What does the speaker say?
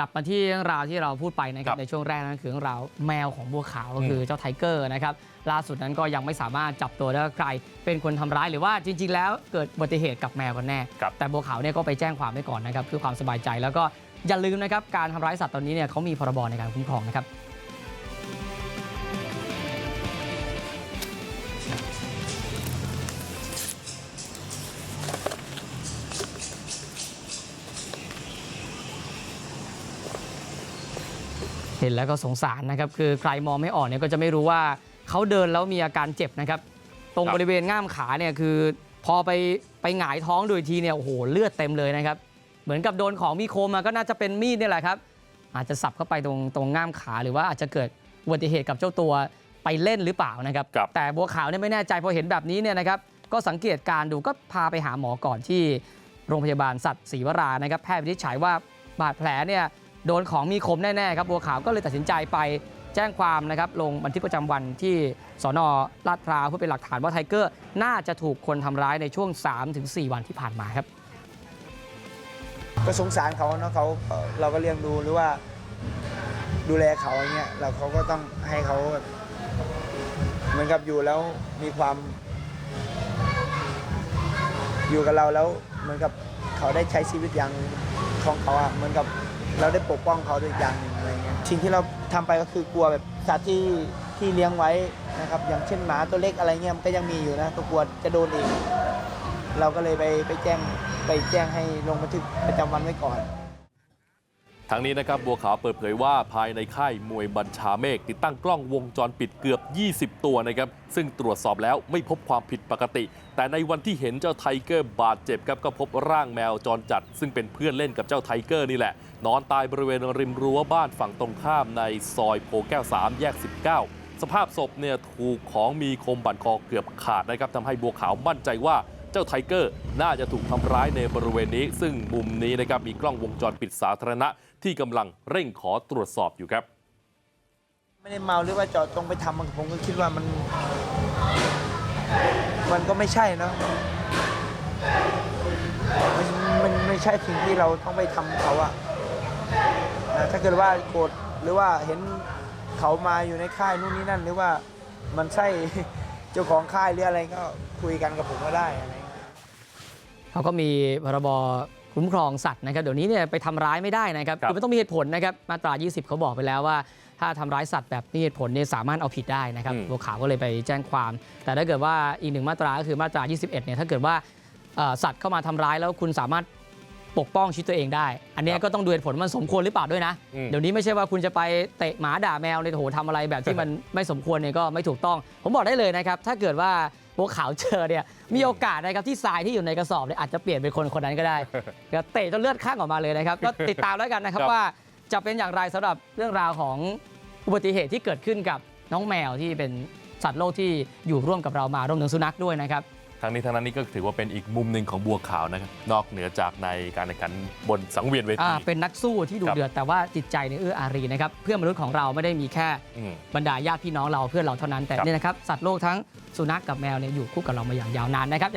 กลับมาที่เรื่องราวที่เราพูดไปนะคครัรับบในช่วงแรกนั่นคือเรื่องราวแมวของบัวขาวก็คือเจ้าไทเกอร์นะครับล่าสุดนั้นก็ยังไม่สามารถจับตัวได้ว่าใคร เป็นคนทำร้ายหรือว่าจริง ๆ แล้วเกิดอุบัติเหตุกับแมวกันแน่ครับแต่บัวขาวเนี่ยก็ไปแจ้งความไว้ก่อนนะครับเพื่อความสบายใจแล้วก็อย่าลืมนะครับการทำร้ายสัตว์ตอนนี้เนี่ยเขามีพรบในการคุ้มครองนะครับ เห็นแล้วก็สงสารนะครับ คือใครมองไม่ออกเนี่ยก็จะไม่รู้ว่าเขาเดินแล้วมีอาการเจ็บนะครับ ตรงครับบริเวณง่ามขาเนี่ยคือ พอไปไปหงายท้องดูอีกทีเนี่ยโอ้โหเลือดเต็มเลยนะครับ เหมือนกับโดนของมีคมมาก็น่าจะเป็นมีดเนี่ยแหละครับ อาจจะสับเข้าไปตรงตรงง่ามขาหรือว่าอาจจะเกิดอุบัติเหตุกับเจ้าตัวไปเล่นหรือเปล่านะครับครับแต่บัวขาวเนี่ยไม่แน่ใจพอเห็นแบบนี้เนี่ยนะครับ ก็สังเกตการณ์ดูก็พาไปหาหมอก่อนที่โรงพยาบาลสัตว์ศรีวรานะครับ แพทย์วินิจฉัยว่าบาดแผลเนี่ย โดนของมีคมแน่ๆครับบัวขาวก็เลยตัดสินใจไปแจ้งความนะครับลงบันทึกประจำวันที่สอนอลาดพร้าวเพื่อเป็นหลักฐานว่าไทเกอร์น่าจะถูกคนทำร้ายในช่วง 3-4 วันที่ผ่านมาครับ ก็สงสารเขาเนาะเขาเอ่อเราก็เลี้ยงดูหรือว่าดูแลเขาอย่างเงี้ยเราเขาก็ต้องให้เขาแบบเหมือนกับอยู่แล้วมีความ อยู่กับเราแล้วเหมือนกับเขาได้ใช้ชีวิตอย่างของเขาอะเหมือนกับ เราได้ปกป้องเขาด้วยอย่างหนึ่งอะไรเงี้ยสิ่งที่เราทำไปก็คือกลัวแบบสัตว์ที่ที่เลี้ยงไว้นะครับอย่างเช่นหมาตัวเล็กอะไรเงี้ยมันก็ยังมีอยู่นะก็กลัวจะโดนอีกเราก็เลยไปไปแจ้งไปแจ้งให้ลงบันทึกประจำวันไว้ก่อน ทั้งนี้นะครับบัวขาวเปิดเผยว่าภายในค่ายมวยบัญชาเมฆติดตั้งกล้องวงจรปิดเกือบ 20 ตัวนะครับซึ่งตรวจสอบแล้วไม่พบความผิดปกติ แต่ในวันที่เห็นเจ้าไทเกอร์บาดเจ็บครับก็พบร่างแมวจรจัด ซึ่งเป็นเพื่อนเล่นกับเจ้าไทเกอร์นี่แหละ นอนตายบริเวณริมรั้วบ้านฝั่งตรงข้ามในซอยโพแก้ว 3 แยก 19 สภาพศพเนี่ยถูกของมีคมบั่นคอเกือบขาดนะครับทำให้บัวขาวมั่นใจว่า เจ้าไทเกอร์น่าจะถูกทำร้ายในบริเวณนี้ ซึ่งมุมนี้นะครับมีกล้องวงจรปิดสาธารณะ ที่กำลังเร่งขอตรวจสอบอยู่ครับ ไม่ได้เมาหรือว่าจอดตรงไปทำมันผมก็คิดว่ามัน มันก็ไม่ใช่เนอะมันมันไม่ใช่สิ่งที่เราต้องไปทำเขาอะนะถ้าเกิดว่าโกรธหรือว่าเห็นเขามาอยู่ในค่ายนู่นนี่นั่น หรือว่ามันใช่ เจ้าของค่ายหรืออะไรก็คุยกันกับผมก็ได้อะไรเงี้ย เขาก็มีพรบคุ้มครองสัตว์นะครับเดี๋ยวนี้เนี่ยไปทำร้ายไม่ได้นะครับครับ คือมันต้องมีเหตุผลนะครับมาตรา 20 เขาบอกไปแล้วว่า ถ้าทำร้ายสัตว์แบบมีเหตุผลเนี่ยสามารถเอาผิดได้นะครับอืม บัวขาวก็เลยไปแจ้งความ แต่ถ้าเกิดว่าอีกหนึ่งมาตราก็คือมาตรา 21 เนี่ยถ้าเกิดว่าเอ่อสัตว์เข้ามาทำร้ายแล้วคุณสามารถ ปกป้องชีวิตตัวเองได้ อันเนี้ยก็ต้องดูเหตุผลมันสมควรหรือเปล่าด้วยนะอืมเดี๋ยวนี้ไม่ใช่ว่าคุณจะไปเตะหมาด่าแมวเลยโอ้โหทำอะไรแบบที่มันไม่สมควรเนี่ยก็ไม่ถูกต้อง ผมบอกได้เลยนะครับ ถ้าเกิดว่าบัวขาวเจอเนี่ยมีโอกาสนะครับที่ทรายที่อยู่ในกระสอบเนี่ยอาจจะเปลี่ยนเป็นคนคนนั้นก็ได้ก็เตะจนเลือดข้างออกมาเลยนะครับก็ติดตามแล้วกันนะครับครับว่าจะเป็นอย่างไรสำหรับเรื่องราวของอุบัติเหตุที่เกิดขึ้นกับน้องแมวที่เป็นสัตว์โลกที่อยู่ร่วมกับเรามารวมถึงสุนัขด้วยนะครับ ทั้งนี้ทั้งนั้นนี่ก็ถือว่าเป็นอีกมุมหนึ่งของบัวขาวนะครับนอกเหนือจากในการแข่งขันบนสังเวียนเวอ่าทีเป็นนักสู้ที่ดูครับเดือดแต่ว่าจิตใจในยเอื้ออารีนะครับเพื่อนมนุษย์ของเราไม่ได้มีแค่อืมบรรดาญาติพี่น้องเราเพื่อนเราเท่านั้นแต่ครับเนี่ยนะครับสัตว์โลกทั้งสุนัขกับแมวเนี่ยอยู่คู่กับเรามาอย่างยาวนานนะครับ